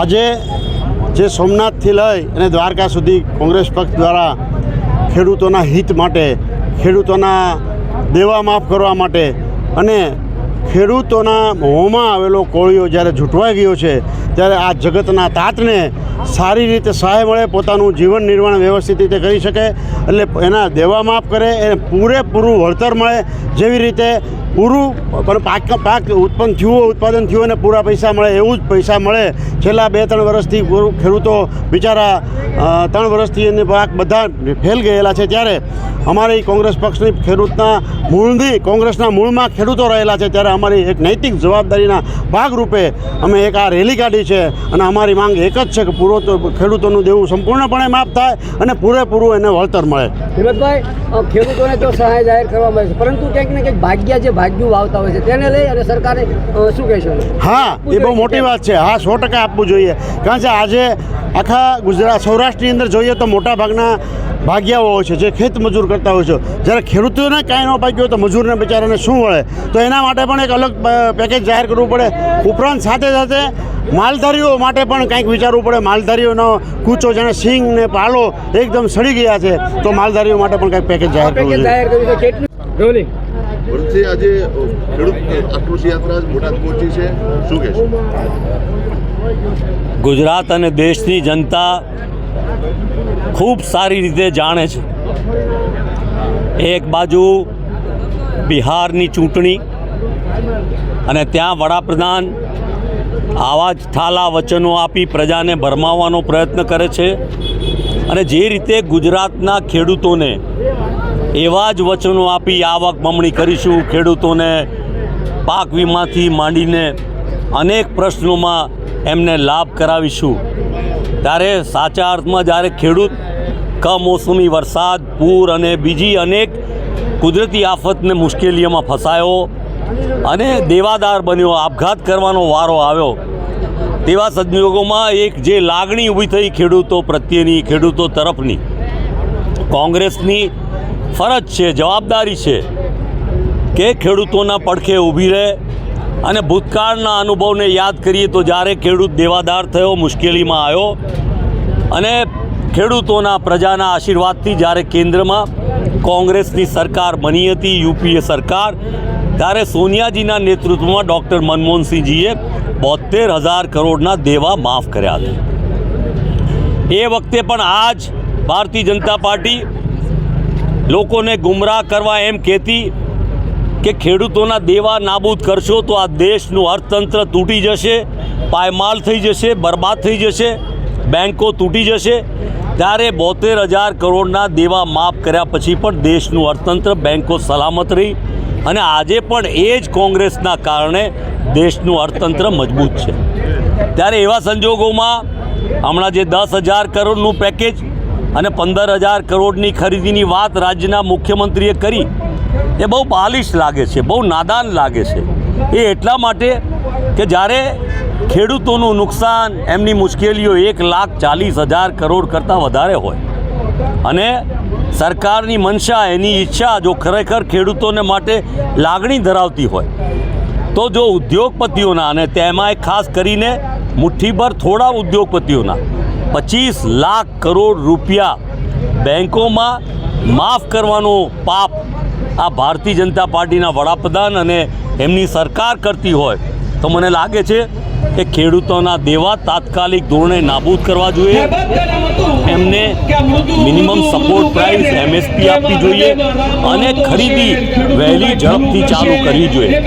આજે જે સોમનાથથી લઈ અને દ્વારકા સુધી કોંગ્રેસ પક્ષ દ્વારા ખેડૂતોના હિત માટે, ખેડૂતોના દેવા માફ કરવા માટે અને ખેડૂતોના મોંમાં આવેલો કોળિયો જ્યારે ઝૂંટવાઈ ગયો છે, ત્યારે આ જગતના તાતને સારી રીતે સહાય મળે, પોતાનું જીવન નિર્માણ વ્યવસ્થિત રીતે કરી શકે, એટલે એના દેવા માફ કરે, એને પૂરેપૂરું વળતર મળે, જેવી રીતે પૂરું, પણ પાક પાક ઉત્પન્ન થયું ઉત્પાદન થયું અને પૂરા પૈસા મળે, એવું જ પૈસા મળે. છેલ્લા બે ત્રણ વર્ષથી ખેડૂતો બિચારા ત્રણ વર્ષથી એને પાક બધા ફેલ ગયેલા છે. ત્યારે અમારી કોંગ્રેસ પક્ષની ખેડૂતના મૂળની, કોંગ્રેસના મૂળમાં ખેડૂતો રહેલા છે. ત્યારે અમારી એક નૈતિક જવાબદારીના ભાગરૂપે અમે એક આ રેલી કાઢી છે અને અમારી માંગ એક જ છે કે પૂરો ખેડૂતોનું દેવું સંપૂર્ણપણે માફ થાય અને પૂરેપૂરું એને વળતર મળે. હિંમતભાઈ ખેડૂતોને તો સહાય જાહેર કરવામાં આવે છે. પરંતુ ક્યાંક ને ક્યાંક ભાગ્યા જે ભાગ્યું વાવતા હોય છે. તેને લઈ અને સરકારે શું કહેશો? હા એ બહુ મોટી વાત છે. હા સો ટકા આપવું જોઈએ. કારણ કે આજે આખા ગુજરાત સૌરાષ્ટ્રની અંદર જોઈએ તો મોટા ભાગના ભાગ્યાઓ હોય છે જે ખેત મજૂર કરતા હોય છે. જ્યારે ખેડૂતોને કાંઈ ન ભાગ્યું તો મજૂરને બિચારાને શું મળે તો એના માટે પણ એક અલગ પેકેજ જાહેર કરવું પડે. ઉપરાંત સાથે સાથે માલધારીઓ માટે પણ કંઈક વિચારવું પડે. માલધારીઓનો કૂચો જેને સિંગ ને પાલો એકદમ સડી ગયા છે તો માલધારીઓ માટે પણ કંઈક પેકેજ જાહેર કરવું જોઈએ. વરુણસિંહ આજે ખેડૂત આક્રોશ યાત્રા બોટાદ પહોંચી છે. શું કહેશો ગુજરાત અને દેશની જનતા ખૂબ સારી રીતે જાણે છે. એક બાજુ બિહારની ચૂંટણી અને ત્યાં વડાપ્રધાન આવા જ ઠાલા વચનો આપી પ્રજાને ભરમાવવાનો પ્રયત્ન કરે છે. અને જે રીતે ગુજરાતના ખેડૂતોને એવા જ વચનો આપી આવક બમણી કરીશું, ખેડૂતોને પાક વીમાથી માંડીને અનેક પ્રશ્નોમાં એમને લાભ કરાવીશું. ત્યારે સાચા અર્થમાં જ્યારે ખેડૂત કમોસમી વરસાદ, પૂર અને બીજી અનેક કુદરતી આફતને મુશ્કેલીઓમાં ફસાયો અને દેવાદાર બન્યો, આપઘાત કરવાનો વારો આવ્યો તેવા સંજોગોમાં એક જે લાગણી ઊભી થઈ ખેડૂતો પ્રત્યેની, ખેડૂતો તરફની. કોંગ્રેસની ફરજ છે, જવાબદારી છે કે ખેડૂતોના પડખે ઊભી રહે અને ભૂતકાળના અનુભવને યાદ કરીએ તો જ્યારે ખેડૂત દેવાદાર થયો, મુશ્કેલીમાં આવ્યો અને ખેડૂતોના પ્રજાના આશીર્વાદથી જ્યારે કેન્દ્રમાં કોંગ્રેસની સરકાર બની હતી, યુપીએ સરકાર ત્યારે સોનિયાજીના નેતૃત્વમાં ડૉક્ટર મનમોહનસિંહજીએ બોતેર હજાર કરોડના દેવા માફ કર્યા હતા. એ વખતે પણ આજ ભારતીય જનતા પાર્ટી લોકોને ગુમરાહ કરવા એમ કહેતી કે ખેડૂતોના દેવા નાબૂદ કરશો તો આ દેશનું અર્થતંત્ર તૂટી જશે, પાયમાલ થઈ જશે, બરબાદ થઈ જશે બેન્કો તૂટી જશે. ત્યારે બોતેર હજાર કરોડના દેવા માફ કર્યા પછી પણ દેશનું અર્થતંત્ર બેન્કો સલામત રહી. અને આજે પણ એ જ કોંગ્રેસના કારણે દેશનું અર્થતંત્ર મજબૂત છે. ત્યારે એવા સંજોગોમાં હમણાં જે દસ હજાર કરોડનું પેકેજ અને પંદર હજાર કરોડની ખરીદીની વાત રાજ્યના મુખ્યમંત્રીએ કરી, એ બહુ બાલિશ લાગે છે, બહુ નાદાન લાગે છે. એ એટલા માટે કે જ્યારે ખેડૂતોનું નુકસાન, એમની મુશ્કેલીઓ એક લાખ ચાલીસ હજાર કરોડ કરતાં વધારે હોય. અને સરકારની મનસા એની ઈચ્છા જો ખરેખર ખેડૂતોને માટે લાગણી ધરાવતી હોય, તો જો ઉદ્યોગપતિઓના અને તેમાંય ખાસ કરીને મુઠ્ઠીભર થોડા ઉદ્યોગપતિઓના પચીસ લાખ કરોડ રૂપિયા બેન્કોમાં માફ કરવાનો પાપ આ ભારતીય જનતા પાર્ટીના વડાપ્રધાન અને એમની સરકાર કરતી હોય, તો મને લાગે છે કે ખેડૂતોના દેવા તાત્કાલિક ધોરણે નાબૂદ કરવા જોઈએ. એમને મિનિમમ સપોર્ટ પ્રાઇસ એમએસપી આપવી જોઈએ અને ખરીદી વહેલી ઝડપથી ચાલુ કરવી જોઈએ.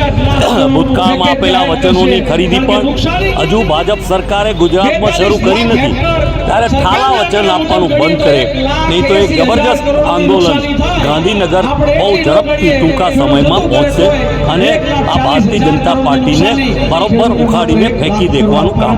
ભૂતકાળમાં આપેલા વચનોની ખરીદી પણ હજુ ભાજપ સરકારે ગુજરાતમાં શરૂ કરી નથી. ત્યારે ઠાલા વચન આપવાનું બંધ કરે. નહીં તો એક જબરજસ્ત આંદોલન ગાંધીનગર બહુ ઝડપથી ટૂંકા સમયમાં પહોંચશે અને આ ભારતીય જનતા પાર્ટીને બરોબર ઉખાડીને ફેંકી દેખવાનું કામ.